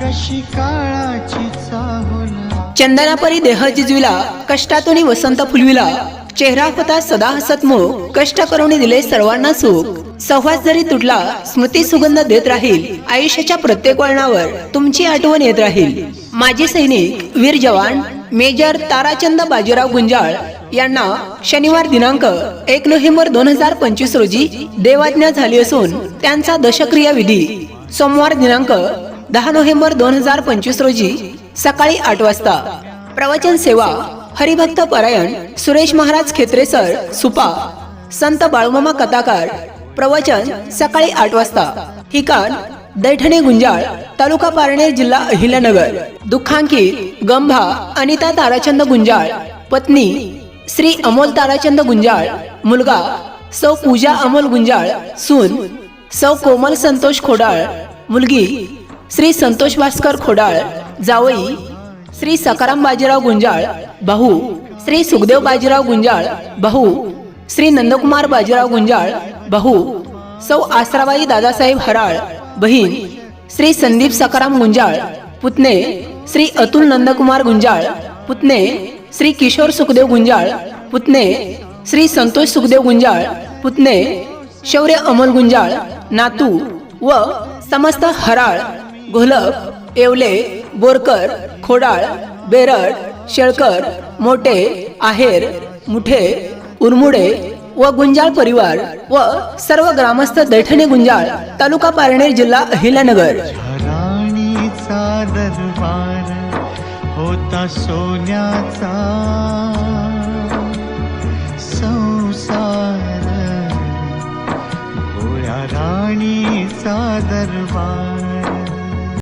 कशी काळाची चंदनापरी देह जिजविला कष्टातून वसंत फुलविला. चेहरा होता सदा हसतमुख कष्ट करून दिले सर्वांना सुख. सहवास जरी तुटला स्मृती सुगंध देत राहील. आयुष्याच्या प्रत्येक वळणावर तुमची आठवण येत राहील. माजी सैनिक वीर जवान मेजर ताराचंद बाजीराव गुंजाळ यांना शनिवार दिनांक एक नोव्हेंबर दोन हजार पंचवीस रोजी देवाज्ञा झाली असून त्यांचा दशक्रिया विधी. सोमवार दिनांक दहा नोव्हेंबर दोन हजार पंचवीस रोजी सकाळी आठ वाजता प्रवचन सेवा हरिभक्त परायण सुरेश महाराज खेत्रे सर सुपा संत बाळूमामा कथाकार प्रवचन सकाळी आठ वाजता. ठिकाण दैठणे गुंजाळ तालुका पारनेर जिल्हा अहिल्यानगर. दुःखांकित गंभा अनिता ताराचंद गुंजाळ पत्नी श्री अमोल ताराचंद गुंजाळ मुलगा सौ पूजा अमोल गुंजाळ सून सौ कोमल संतोष खोडाळ मुलगी श्री संतोष भास्कर खोडाळ जावई श्री सकाराम बाजीराव गुंजाळ भाऊ श्री सुखदेव बाजीराव गुंजाळ भाऊ श्री नंदकुमार बाजीराव गुंजाळ भाऊ सौ आसराबाई दादासाहेब हराळ बहीण श्री संदीप सकाराम गुंजाळ पुतणे श्री अतुल नंदकुमार गुंजाळ पुतणे श्री किशोर सुखदेव गुंजाळ पुतणे श्री संतोष सुखदेव गुंजाळ पुतणे शौर्य अमोल गुंजाळ नातू व समस्त हराळ घोलप येवले बोरकर खोडाळ बेरड शेळकर मोठे आहेर मुठे उरमुडे व गुंजाळ परिवार व सर्व ग्रामस्थ दैठणे गुंजाळ तालुका पारनेर जिल्हा अहिल्यानगर. दरबार होता सोन्याचा. संसार भोळ्या राणीचा दरबार.